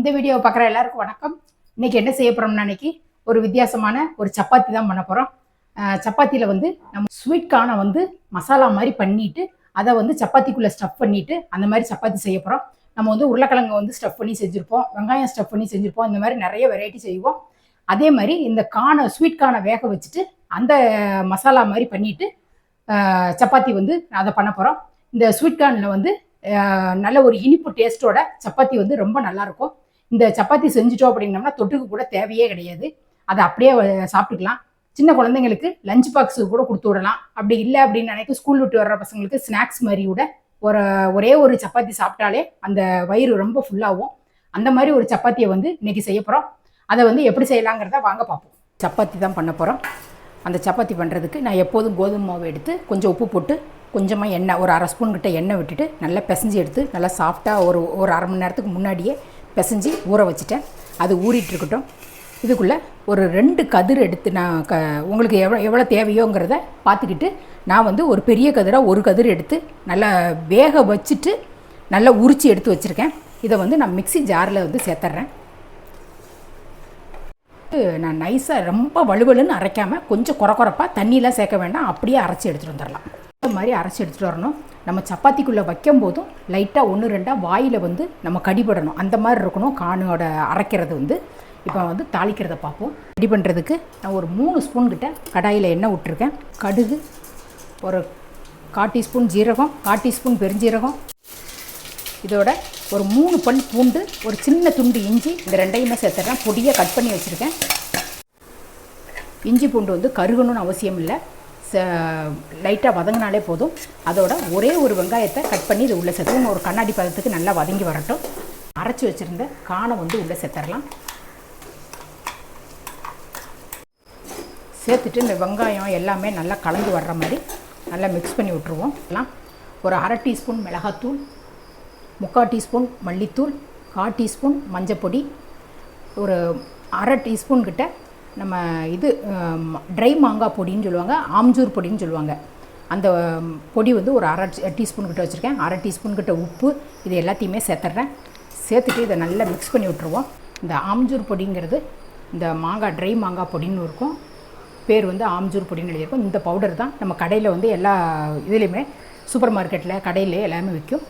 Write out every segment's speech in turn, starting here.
இந்த வீடியோவை பார்க்குற எல்லாருக்கும் வணக்கம். இன்னைக்கு என்ன செய்ய போகிறோம்னா அன்னைக்கு ஒரு வித்தியாசமான ஒரு சப்பாத்தி தான் பண்ண போகிறோம் சப்பாத்தியில் வந்து நம்ம ஸ்வீட் கானை வந்து மசாலா மாதிரி பண்ணிட்டு அதை வந்து சப்பாத்திக்குள்ளே ஸ்டஃப் பண்ணிட்டு அந்த மாதிரி சப்பாத்தி செய்ய போகிறோம் நம்ம வந்து உருளைக்கிழங்கு வந்து ஸ்டஃப் பண்ணி செஞ்சுருப்போம். வெங்காயம் ஸ்டஃப் பண்ணி செஞ்சுருப்போம். இந்த மாதிரி நிறைய வெரைட்டி செய்வோம். அதே மாதிரி இந்த கானை ஸ்வீட் கானை வேக வச்சுட்டு அந்த மசாலா மாதிரி பண்ணிட்டு சப்பாத்தி வந்து அதை பண்ண போகிறோம் இந்த ஸ்வீட் கார்னில் வந்து நல்ல ஒரு இனிப்பு டேஸ்ட்டோட சப்பாத்தி வந்து ரொம்ப நல்லாயிருக்கும் இந்த சப்பாத்தி செஞ்சுட்டோம் அப்படின்னம்னா தொட்டுக்கு கூட தேவையே கிடையாது. அதை அப்படியே சாப்பிட்டுக்கலாம். சின்ன குழந்தைங்களுக்கு லஞ்ச் பாக்ஸுக்கு கூட கொடுத்து விடலாம். அப்படி இல்லை அப்படின்னு நினைக்க ஸ்கூல் விட்டு வர்ற பசங்களுக்கு ஸ்நாக்ஸ் மாதிரி கூட ஒரு ஒரே ஒரு சப்பாத்தி சாப்பிட்டாலே அந்த வயிறு ரொம்ப ஃபுல்லாகும் அந்த மாதிரி ஒரு சப்பாத்தியை வந்து இன்றைக்கி செய்ய போகிறோம் அதை வந்து எப்படி செய்யலாங்கிறத வாங்க பார்ப்போம். சப்பாத்தி தான் பண்ண போகிறோம் அந்த சப்பாத்தி பண்ணுறதுக்கு நான் எப்போதும் கோதுமை மாவு எடுத்து கொஞ்சம் உப்பு போட்டு கொஞ்சமாக எண்ணெய் ஒரு அரை ஸ்பூன் கிட்ட எண்ணெய் விட்டுட்டு நல்லா பிசைஞ்சு எடுத்து நல்லா சாஃப்டாக ஒரு ஒரு அரை மணி நேரத்துக்கு முன்னாடியே பிசைஞ்சு ஊற வச்சுட்டேன். அது ஊறிட்டு இருக்கட்டும். இதுக்குள்ளே ஒரு ரெண்டு கதிர் எடுத்து நான் க உங்களுக்கு எவ்வளோ எவ்வளோ தேவையோங்கிறத பார்த்துக்கிட்டு நான் வந்து ஒரு பெரிய கதிராக ஒரு கதிர் எடுத்து நல்லா வேக வச்சுட்டு நல்லா உரித்து எடுத்து வச்சுருக்கேன். இதை வந்து நான் மிக்ஸி ஜாரில் வந்து சேர்த்துட்றேன் நான் நைஸாக ரொம்ப வலுவலுன்னு அரைக்காமல் கொஞ்சம் குறை குறைப்பாக தண்ணியெலாம் சேர்க்க வேண்டாம். அப்படியே அரைச்சி எடுத்துகிட்டு வந்துடலாம். இந்த மாதிரி அரைச்சி எடுத்துகிட்டு வரணும். நம்ம சப்பாத்திக்குள்ளே வைக்கும் போதும் லைட்டாக ஒன்று ரெண்டாக வாயில் வந்து நம்ம கடிபடணும். அந்த மாதிரி இருக்கணும். கானோட அரைக்கிறது வந்து. இப்போ வந்து தாளிக்கிறத பார்ப்போம். ரெடி பண்ணுறதுக்கு நான் ஒரு மூணு ஸ்பூன் கிட்ட கடாயில் எண்ணெய் விட்டுருக்கேன். கடுகு ஒரு கால் டீஸ்பூன் ஜீரகம் கால் டீஸ்பூன் பெருஞ்சீரகம். இதோட ஒரு மூணு பல் பூண்டு ஒரு சின்ன துண்டு இஞ்சி இந்த ரெண்டையுமே சேர்த்துறேன் பொடியாக கட் பண்ணி வச்சுருக்கேன். இஞ்சி பூண்டு வந்து கருகணும்னு அவசியம் இல்லை. லைட்டாக வதங்கினாலே போதும். அதோட ஒரே ஒரு வெங்காயத்தை கட் பண்ணி இது உள்ளே சேர்த்து ஒரு கண்ணாடி பதத்துக்கு நல்லா வதங்கி வரட்டும். அரைச்சி வச்சுருந்த காணை வந்து உள்ளே சேர்த்துடலாம் சேர்த்துட்டு இந்த வெங்காயம் எல்லாமே நல்லா கலந்து வர்ற மாதிரி நல்லா மிக்ஸ் பண்ணி விட்ருவோம் எல்லாம் ஒரு அரை டீஸ்பூன் மிளகாத்தூள் முக்கால் டீஸ்பூன் மல்லித்தூள் கால் டீஸ்பூன் மஞ்சப்பொடி ஒரு அரை டீஸ்பூன் கிட்ட நம்ம இது ட்ரை மாங்காய் பொடின்னு சொல்லுவாங்க ஆம்ஜூர் பொடின்னு சொல்லுவாங்க. அந்த பொடி வந்து ஒரு அரை டீஸ்பூன் கிட்ட வச்சுருக்கேன். அரை டீஸ்பூன் கிட்ட உப்பு இது எல்லாத்தையுமே சேர்த்துட்றேன். சேர்த்துட்டு இதை நல்லா மிக்ஸ் பண்ணி விட்ருவோம் இந்த ஆம்ஜூர் பொடிங்கிறது இந்த மாங்காய் ட்ரை மாங்காய் பொடின்னு இருக்கும். பேர் வந்து ஆம்ஜூர் பொடின்னு எழுதியிருக்கும். இந்த பவுடர் தான் நம்ம கடையில் வந்து எல்லா இதுலேயுமே சூப்பர் மார்க்கெட்டில் கடையில் எல்லாமே விற்கும்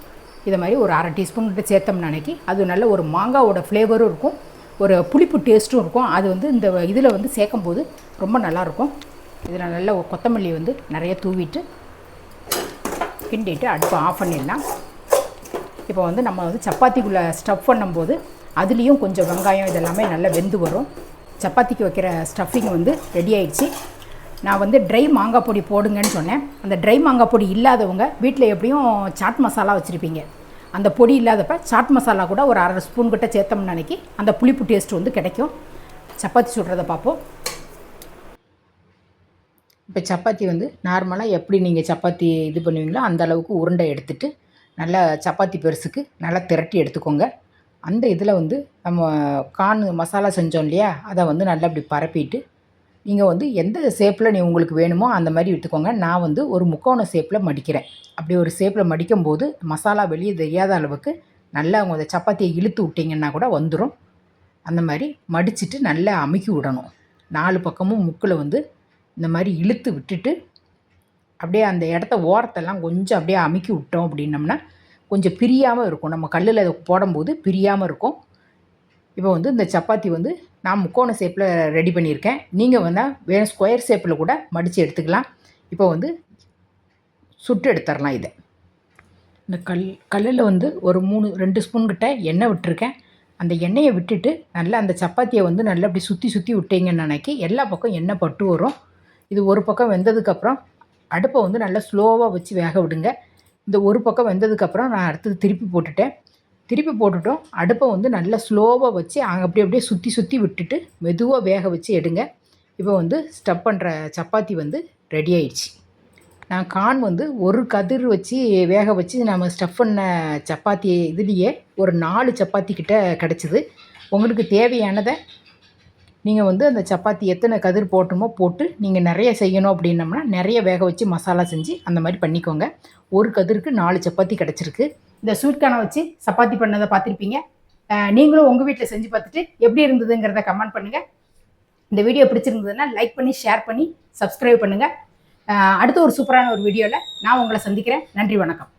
இதை மாதிரி ஒரு அரை டீஸ்பூன் கிட்ட சேர்த்தோம்னு அன்னைக்கு அது நல்ல ஒரு மாங்காவோட ஃப்ளேவரும் இருக்கும். ஒரு புளிப்பு டேஸ்ட்டும் இருக்கும். அது வந்து இந்த இதில் வந்து சேர்க்கும் போது ரொம்ப நல்லாயிருக்கும். இதில் நல்ல கொத்தமல்லி வந்து நிறைய தூவிட்டு கிண்டிட்டு அடுப்பை ஆஃப் பண்ணிடலாம். இப்போ வந்து நம்ம வந்து சப்பாத்திக்குள்ளே ஸ்டஃப் பண்ணும்போது அதுலேயும் கொஞ்சம் வெங்காயம் இதெல்லாமே நல்லா வெந்து வரும். சப்பாத்திக்கு வைக்கிற ஸ்டஃபிங் வந்து ரெடி ஆயிடுச்சு. நான் வந்து ட்ரை மாங்காய் பொடி போடுங்கன்னு சொன்னேன். அந்த ட்ரை மாங்காய் பொடி இல்லாதவங்க வீட்டில் எப்படியும் சாட் மசாலா வச்சுருப்பீங்க. அந்த பொடி இல்லாதப்ப சாட் மசாலா கூட ஒரு அரை ஸ்பூன் கிட்ட சேர்த்தோம்னு அன்னைக்கு அந்த புளிப்பு டேஸ்ட் வந்து கிடைக்கும். சப்பாத்தி சுடுறதை பார்ப்போம் இப்போ சப்பாத்தி வந்து நார்மலாக எப்படி நீங்கள் சப்பாத்தி இது பண்ணுவீங்களோ அந்த அளவுக்கு உருண்டை எடுத்துட்டு நல்லா சப்பாத்தி பெருசுக்கு நல்லா திரட்டி எடுத்துக்கோங்க. அந்த இதில் வந்து நம்ம கான் மசாலா செஞ்சோம் இல்லையா? அதை வந்து நல்லா இப்படி பரப்பிட்டு நீங்கள் வந்து எந்த ஷேப்பில் நீ உங்களுக்கு வேணுமோ அந்த மாதிரி விட்டுக்கோங்க. நான் வந்து ஒரு முக்கோண ஷேப்பில் மடிக்கிறேன். அப்படி ஒரு ஷேப்பில் மடிக்கும்போது மசாலா வெளியே தெரியாத அளவுக்கு நல்லா உங்க அந்த சப்பாத்தியை இழுத்து விட்டிங்கன்னா கூட வந்துடும் அந்த மாதிரி மடிச்சிட்டு நல்லா அமுக்கி விடணும். நாலு பக்கமும் முக்கில் வந்து இந்த மாதிரி இழுத்து விட்டுட்டு அப்படியே அந்த இடத்த ஓரத்தெல்லாம் கொஞ்சம் அப்படியே அமுக்கி விட்டோம் அப்படின்னம்னா கொஞ்சம் பிரியாமல் இருக்கும். நம்ம கல்லில் அதை போடும்போது பிரியாமல் இருக்கும். இப்போ வந்து இந்த சப்பாத்தி வந்து நான் முக்கோண ஷேப்பில் ரெடி பண்ணியிருக்கேன். நீங்கள் வந்தால் வேணும் ஸ்கொயர் ஷேப்பில் கூட மடித்து எடுத்துக்கலாம். இப்போ வந்து சுட்டு எடுத்துடலாம் இதை. இந்த கல் கல்லில் வந்து ஒரு மூணு ரெண்டு ஸ்பூன்கிட்ட எண்ணெய் விட்டுருக்கேன். அந்த எண்ணெயை விட்டுட்டு நல்லா அந்த சப்பாத்தியை வந்து நல்லா அப்படி சுற்றி சுற்றி விட்டீங்கன்னு நினைக்கி எல்லா பக்கம் எண்ணெய் பட்டு வரும். இது ஒரு பக்கம் வெந்ததுக்கப்புறம் அடுப்பை வந்து நல்லா ஸ்லோவாக வச்சு வேக விடுங்க. இந்த ஒரு பக்கம் வெந்ததுக்கப்புறம் நான் அடுத்தது திருப்பி போட்டுட்டேன். திருப்பி போட்டுட்டோம். அடுப்பை வந்து நல்லா ஸ்லோவாக வச்சு அங்கே அப்படியே அப்படியே சுற்றி சுற்றி விட்டுட்டு மெதுவாக வேக வச்சு எடுங்க. இப்போ வந்து ஸ்டப் பண்ணுற சப்பாத்தி வந்து ரெடி ஆயிடுச்சு. நான் கான் வந்து ஒரு கதிர் வச்சு வேக வச்சு நம்ம ஸ்டஃப் பண்ண சப்பாத்தி இதுலேயே ஒரு நாலு சப்பாத்தி கிட்ட கிடச்சிது. உங்களுக்கு தேவையானதை நீங்கள் வந்து அந்த சப்பாத்தி எத்தனை கதிர் போட்டுமோ போட்டு நீங்கள் நிறைய செய்யணும் அப்படின்னம்னா நிறைய வேக வச்சு மசாலா செஞ்சு அந்த மாதிரி பண்ணிக்கோங்க. ஒரு கதிருக்கு நாலு சப்பாத்தி கிடச்சிருக்கு. இந்த ஸ்வீட்கானை வச்சு சப்பாத்தி பண்ணதை பார்த்துருப்பீங்க. நீங்களும் உங்கள் வீட்டில் செஞ்சு பார்த்துட்டு எப்படி இருந்ததுங்கிறத கமெண்ட் பண்ணுங்கள் இந்த வீடியோ பிடிச்சிருந்ததுன்னா லைக் பண்ணி ஷேர் பண்ணி சப்ஸ்கிரைப் பண்ணுங்கள் அடுத்த ஒரு சூப்பரான ஒரு வீடியோவில் நான் உங்களை சந்திக்கிறேன். நன்றி வணக்கம்.